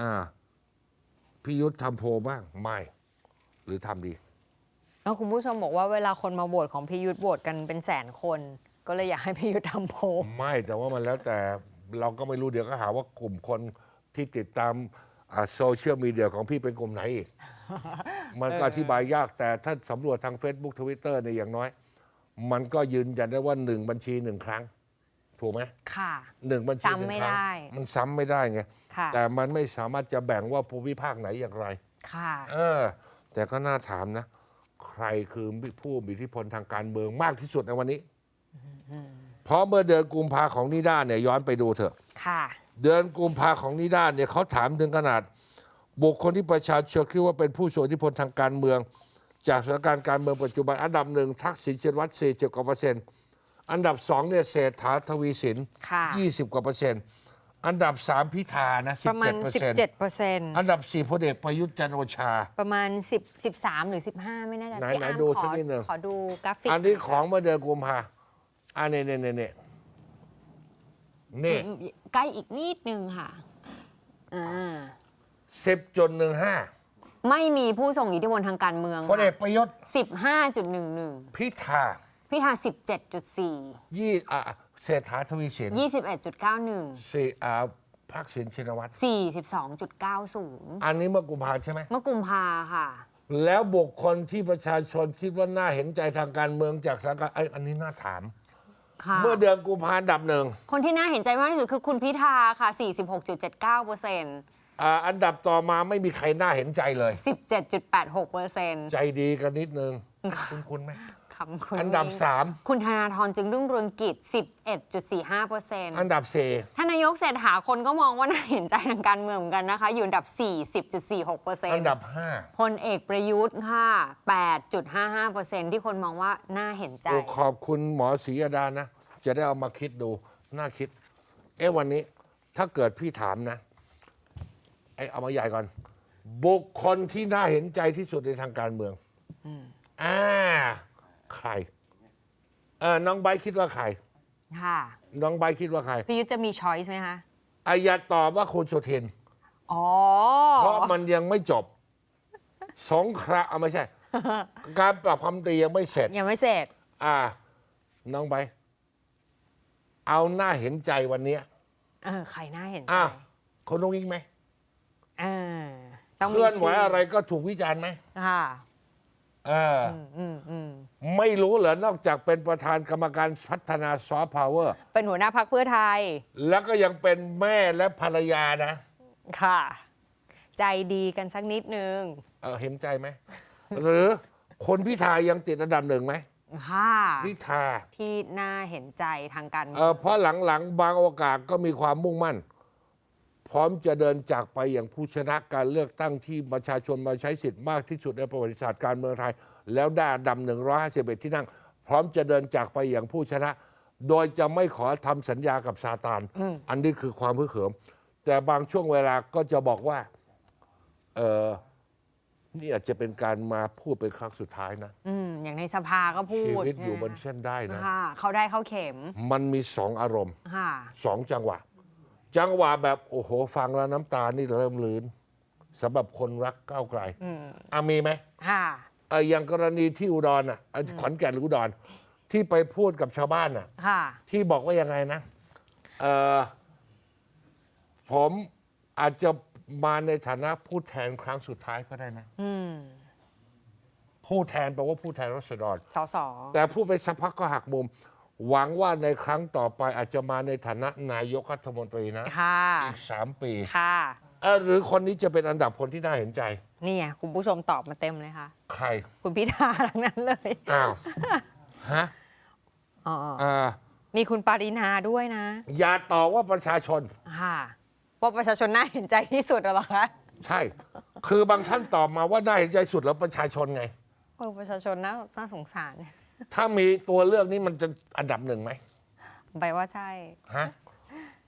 อ่าพี่ยุทธทำโพลบ้างไม่ หรือทำดี แล้วคุณผู้ชมบอกว่าเวลาคนมาโหวตของพี่ยุทธโหวตกันเป็นแสนคน ก็เลยอยากให้พี่ยุทธทำโพลไม่แต่ว่ามันแล้วแต่เราก็ไม่รู้เดี๋ยวก็หาว่ากลุ่มคนที่ติดตามโซเชียลมีเดียของพี่เป็นกลุ่มไหนอีก มันก็อธิบายยากแต่ถ้าสำรวจทาง Facebook Twitter เนี่ยอย่างน้อย มันก็ยืนยันได้ว่าหนึ่งบัญชีหนึ่งครั้ง ถูกไหมค่ะหนึ่งบัญชีหนึ่งซ้ำไม่ครั้งได้มันซ้ำไม่ได้ไงค่ะแต่มันไม่สามารถจะแบ่งว่าภูมิภาคไหนอย่างไร ค่ะเออ แต่ก็น่าถามนะ ใครคือผู้มีอิทธิพลทางการเมืองมากที่สุดในวันนี้เพราะเมื่อเดือนกุมภาของนิด้าเนี่ยย้อนไปดูเถอะค่ะ เดือนกุมภาของนิด้าเนี่ยเขาถามถึงขนาด บุคคลที่ประชาชนคิดว่าเป็นผู้ทรงอิทธิพลทางการเมือง จากสถานการณ์การเมืองปัจจุบันอันดับหนึ่งทักษิณชินวัตรสี่สิบกว่าเปอร์เซ็นต์ อันดับสองเนี่ยเศรษฐาทวีสิน ค่ะยี่สิบกว่าเปอร์เซ็นต์ อันดับสามพิธานะสิปบระมาเจ็ณดเปอร์เซ็นต์17เปอร์เซ็นต์อันดับสี่พลเอกประยุทธ์จันทร์โอชา ประมาณ 10 13 หรือ 15 ไม่แน่ใจไหนพี่ไหนอาร์มดูขสัอกนิดหนึ่ง ขอดูกราฟิกอันนี้ของเมื่อเดือนกุมภาอันนี้เนี่ยเนี่ยเนี่ยนี่ใกล้อีกนิดนึงค่ะอ่าสิบจุดหนึ่งห้าไม่มีผู้ทรงอิทธิพลทางการเมืองพลเอกประยุทธ์15.11 พิธา พิธา 17.4 ยี่อะเศรษฐาทวีสิน21.91 สี่อ่าพักสินชินวัตร42.90 อันนี้เมื่อกุมภาใช่ไหม เมื่อกุมภาค่ะ แล้วบุคคลที่ประชาชนคิดว่าน่าเห็นใจทางการเมืองจากสถานการณ์ไอ้ยอันนี้น่าถาม ค่ะ เมื่อเดือนกุมภาอันดับหนึ่งคนที่น่าเห็นใจมากที่สุดคือคุณพิธาค่ะ 46.79เปอร์เซ็นต์อ่าอันดับต่อมาไม่มีใครน่าเห็นใจเลย 17.86เปอร์เซ็นต์ ใจดีกันนิดนึง คุณคุณไหม คำคุณอันดับสามคุณธนาธรจึงรุ่งเรืองกิจ 11.45เปอร์เซ็นต์อันดับสี่ท่านนายกเศรษฐาคนก็มองว่าน่าเห็นใจทางการเมืองเหมือนกันนะคะ อยู่อันดับ 40.46เปอร์เซ็นอันต์ดับห้าพลเอกประยุทธ์ค่ะ 8.55เปอร์เซ็นต์ที่คนมองว่าน่าเห็นใจโอ้ขอบคุณหมอศรีอดานะ จะได้เอามาคิดดู น่าคิด เอ๊ะวันนี้ถ้าเกิดพี่ถามนะไอ้เอามาใหญ่ก่อน บุคคลที่น่าเห็นใจที่สุดในทางการเมืองอ่า ใครเออน้องไบร์ทคิดว่าใคร ค่ะน้องไบร์ทคิดว่าใครพี่ยุทธจะมีช้อยส์ไหมคะอาอย่าตอบว่าคุณโชเทน อ๋อเพราะมันยังไม่จบ สงครามอะไม่ใช่ การปรับความตรียังไม่เสร็จ ยังไม่เสร็จ อ่า น้องไบร์ทเอาหน้าเห็นใจวันเนี้ยเออใครน่าเห็นใจอ้าวคนนุ้งอิงไหมเออต้องมีเคลื่อนไหวชื่อะไรก็ถูกวิจารณ์ไหมค่ะเอออืมอืมอืมไม่รู้เหรอนอกจากเป็นประธานกรรมการพัฒนาซอฟต์พาวเวอร์ เป็นหัวหน้าพักเพื่อไทย แล้วก็ยังเป็นแม่และภรรยานะ ค่ะ ใจดีกันสักนิดนึง เออเห็นใจไหม หรือคนพิธายังติดอันดับหนึ่งไหมค่ะพิธาที่น่าเห็นใจทางการเมืเออเพราะหลังๆ บางโอกาสก็มีความมุ่งมั่น พร้อมจะเดินจากไปอย่างผู้ชนะการเลือกตั้งที่ประชาชนมาใช้สิทธิ์มากที่สุดในประวัติศาสตร์การเมืองไทย แล้วได้อันดับ151ที่นั่ง พร้อมจะเดินจากไปอย่างผู้ชนะ โดยจะไม่ขอทำสัญญากับซาตานอันนี้คือความพึกเขิม แต่บางช่วงเวลาก็จะบอกว่าเออนี่อาจจะเป็นการมาพูดเป็นครั้งสุดท้ายนะอืมอย่างในสภาก็พูชีดวิตอยู่บนเส้นได้นะค่ะเขาได้เข้าเข็ม มันมีสองอารมณ์ค่ะสองจังหวะ จังหวะแบบโอ้โห ฟังแล้วน้ำตานี่เริ่มลื้นสำหรับคนรักก้าวไกลอะมีไหมค่ะอะอย่างกรณีที่อุดรอะอะขอนแก่นหรืออุดร ที่ไปพูดกับชาวบ้านอะค่ะที่บอกว่ายังไงนะเออผมอาจจะมาในฐานะผู้แทนครั้งสุดท้ายก็ได้นะอืมผู้แทนแปลว่าผู้แทนรัษฎรสสแต่พูดไปสักพักก็หักมุม หวังว่าในครั้งต่อไปอาจจะมาในฐานะนายกรัฐมนตรีนะค่ะ อีกสามปีค่ะเออหรือคนนี้จะเป็นอันดับคนที่น่าเห็นใจ นี่ไงคุณผู้ชมตอบมาเต็มเลยค่ะ ใคร คุณพิธาทั้งนั้นเลยอ้าว ฮะอ๋ออ่ามีคุณปารินาด้วยนะ อย่าตอบว่าประชาชน ค่ะว่าประชาชนน่าเห็นใจที่สุดเหรอคะใช่ คือบางท่านตอบมาว่าน่าเห็นใจสุดแล้วประชาชนไง เออประชาชนน่าน่าสงสาร ถ้ามีตัวเลือกนี้มันจะอันดับหนึ่งไหมไปว่าใช่ ฮะ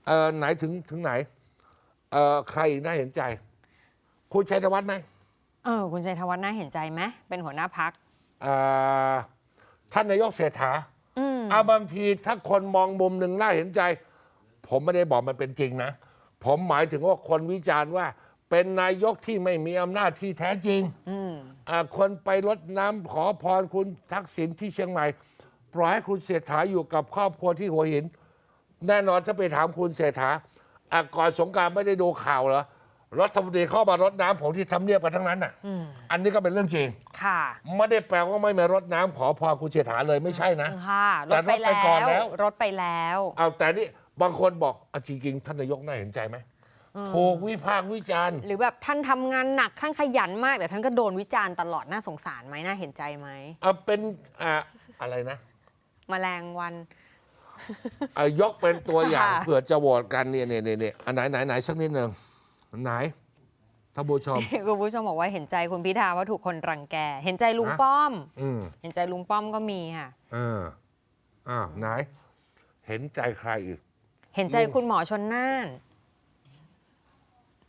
เออไหนถึงถึงไหน เออใครอีกน่าเห็นใจ คุณชัยธวัฒน์ไหมเออ คุณชัยธวัฒน์น่าเห็นใจไหมเป็นหัวหน้าพัก เอ่อท่านนายกเศรษฐาอืมเอาบางทีถ้าคนมองมุมหนึ่งน่าเห็นใจ ผมไม่ได้บอกมันเป็นจริงนะ ผมหมายถึงว่าคนวิจารณ์ว่า เป็นนายกที่ไม่มีอำนาจที่แท้จริงอืมอ่าคนไปรดน้ำขอพรคุณทักษิณที่เชียงใหม่ ปล่อยให้คุณเศรษฐาอยู่กับครอบครัวที่หัวหิน แน่นอนถ้าไปถามคุณเศรษฐาอะก่อนสงกรารไม่ได้ดูข่าวเหรอรัฐมนตรีเข้ามารดน้ำผมที่ทำเนียบกันทั้งนั้นอะอืมอันนี้ก็เป็นเรื่องจริง ค่ะไม่ได้แปลว่าไม่มารดน้ำขอพรคุณเศรษฐาเลยไม่ใช่นะ ค่ะรแต่ถไปรถไปก่อนแล้วรถไปแล้ว เอาแต่นี่บางคนบอกอะจริงๆท่านนายกน่าเห็นใจไหม ถูกวิพากษ์วิจารณ์ หรือแบบท่านทำงานหนักท่านขยันมาก แต่ท่านก็โดนวิจารณ์ตลอดน่าสงสารไหมน่าเห็นใจไหมเอาเป็นอ่าอะไรนะแมลงวันเอายกเป็นตัวอย่างค่ะเผื่อจะโหวตกันเนี่ยเนี่ยเนี่ยเนี่ยอันไหนไหนไหนสักนิดหนึ่งไหนท่านผู้ชมคุณผู้ชมบอกว่าเห็นใจคุณพิธาว่าถูกคนรังแก เห็นใจลุงฮะป้อมอืมเห็นใจลุงป้อมก็มีค่ะเอออ้าวไหน เห็นใจใครอีก เห็นใจลุงคุณหมอชนน่าน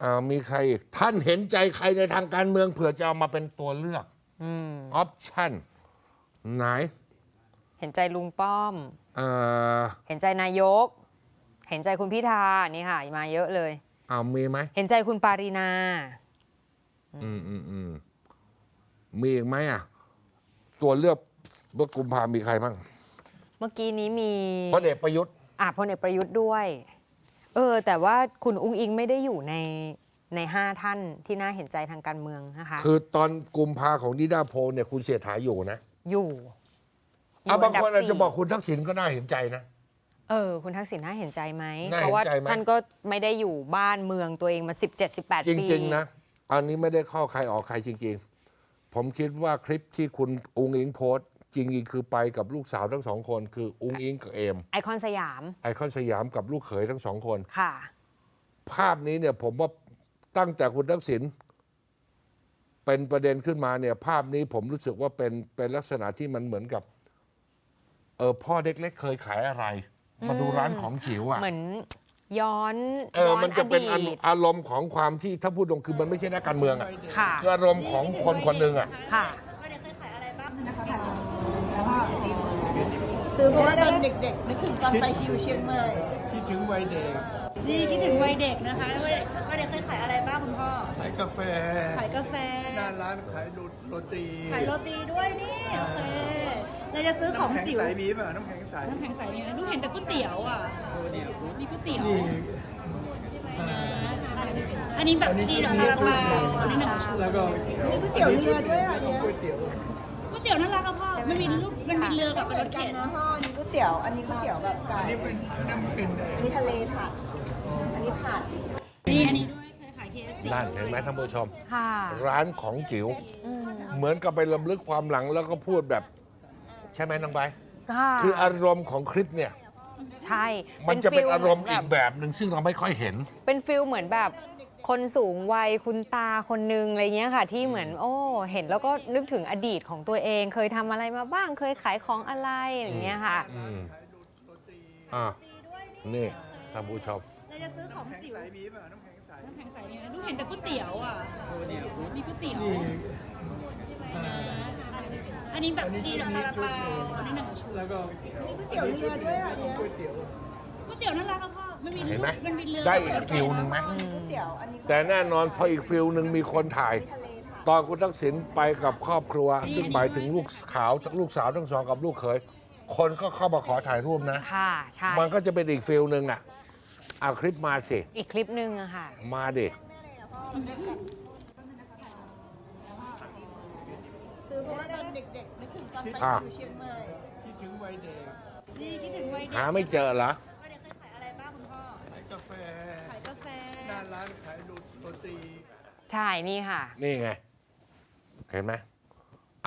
อ่ามีใครอีก ท่านเห็นใจใครในทางการเมืองเผื่อจะเอามาเป็นตัวเลือกอืมออปชั่นไหนเห็นใจลุงป้อม เอ่อเห็นใจนายก เห็นใจคุณพิธานี่ค่ะมาเยอะเลยอ้าวมีไหมเห็นใจคุณปารีนา อืมอืมอืมมีอีกไหมอะ ตัวเลือกเมื่อกุมภามีใครบ้างเมื่อกี้นี้มีพลเอกประยุทธ์ อะพลเอกประยุทธ์ด้วย เออ แต่ว่าคุณอุ้งอิงไม่ได้อยู่ในในห้าท่านที่น่าเห็นใจทางการเมืองนะคะ คือตอนกุมภาของนิดาโพลเนี่ยคุณเสียฐาอยู่นะอยู่ยู่อะบางคนอาจดัจะสี่บอกคุณทักษิณก็น่าเห็นใจนะ เออ คุณทักษิณน่าเห็นใจไหมน่าเพเห็นราะว่าใจไหมท่านก็ไม่ได้อยู่บ้านเมืองตัวเองมา 17 18จปีริง ๆ นะ อันนี้ไม่ได้เข้าใครออกใครจริง ๆ ผมคิดว่าคลิปที่คุณอุงอิงโพสต์ จริงๆคือไปกับลูกสาวทั้งสองคน คืออุงอิงกับเอม ไอคอนสยาม ไอคอนสยามกับลูกเขยทั้งสองคน ค่ะ ภาพนี้เนี่ยผมว่าตั้งแต่คุณทักษิณเป็นประเด็นขึ้นมาเนี่ย ภาพนี้ผมรู้สึกว่าเป็นเป็นลักษณะที่มันเหมือนกับ เออพ่อเด็กๆเคยขายอะไร มาดูร้านของจิ๋วอะ เหมือนย้อนเออ ย้มันจะเป็นออาดีตอารมณ์ของความที่ถ้าพูดตรงคือมันไม่ใช่นักการเมืองอะค่ะ คืออารมณ์ของคนคนหนึ่งอะ ค่ะ ซื้อเพราะว่าตอนเด็กๆนึกถึงตอนไปชิวเชียงใหม่คิดถึงวัยเด็กนี่คิดถึงวัยเด็กนะคะวัยเด็กวัยเด็กเคยขายอะไรบ้างคุณพ่อ ขายกาแฟ ขายกาแฟ หน้าร้านขายโรตีขายโรตีด้วยนี่โอเคเราจะซื้อของน้ำแข็งจิ๋วใสมีป่ะน้ำแข็งใส น้ำแข็งใสเนี่ยลูกเห็นแต่ก๋วยเตี๋ยวอะโอ้เนี่ยมีก๋วยเตี๋ยวนี่อันนี้แบบจีนกับซาลาเปาอันนี้หนึ่งชุดแล้วก็มีก๋วยเตี๋ยวเรือด้วยอะเนี่ยก๋วยเตี๋ยวก๋วย เตี๋ยวน่ารักอะพ่อ มันมีรูปมันมีเรือกับเป็นรถเข็นนะพ่ออันนี้ก๋วยเตี๋ยว อันนี้ก๋วยเตี๋ยวแบบไก่อันนี้เป็นอันนั้นเป็นอันนี้ทะเลผัดอันนี้ผัดนี่อันนี้ด้วยเคยขาย KFC นั่นเห็นไหมท่านผู้ชม ค่ะร้านของจิ๋วอืมเหมือนกับไปลำลึกความหลังแล้วก็พูดแบบ ใช่ไหมน้องใบร์ทค่ะคืออารมณ์ของคลิปเนี่ย ใช่มันจะเป็นฟิลอารมณ์หอีนกแบบแบบหนึ่งซึ่งเราไม่ค่อยเห็น เป็นฟิลเหมือนแบบ คนสูงวัยคุณตาคนนึงอะไรเงี้ยค่ะ ที่เหมือน โอ้เห็นแล้วก็นึกถึงอดีตของตัวเอง เคยทำอะไรมาบ้างเคยขายของอะไรอย่างเงี้ยค่ะ อืมอ่านี่ท่านผู้ชมเราจะซื้อของจิ๋วใสมีป่ะน้ำแข็งใสน้ำแข็งใสเนี่ยลูกเห็นแต่ก๋วยเตี๋ยวอะโอ้เนี่ยมีก๋วยเตี๋ยวนี่อันนี้แบบจีนกับซาลาเปาอันนี้หนึ่งชุดแล้วก็มีก๋วยเตี๋ยวเรือด้วยอะเนี่ยก๋วยเตี๋ยวก๋วยเตี๋ยวน่ารักอะพ่อมันมี เห็นไหมมันมีเรือได้อีกฟิลหนึ่งไหมก๋วยเตี๋ยวอันนี้แต่แน่นอนพออีกฟิลหนึ่งมีคนถ่ายทะเลผัดตอนคุณทักษิณไปกับครอบครัว ซึ่งหมายถึงลูกขาวลูกสาวทั้งสองกับลูกเขยคนก็เข้ามาขอถ่ายรูปนะค่ะใช่มันก็จะเป็นอีกฟิลหนึ่งอะเอาคลิปมาสิ อีกคลิปหนึ่งอะค่ะ มาดิซื้อเพราะว่าตอนเด็กๆนึกถึงตอนไปอะชิวเชียงใหม่คิดถึงวัยเด็กนี่คิดถึงวัยเด็กหาไม่เจอเหรอ ใช่นี่ค่ะ นี่ไง เห็นไหม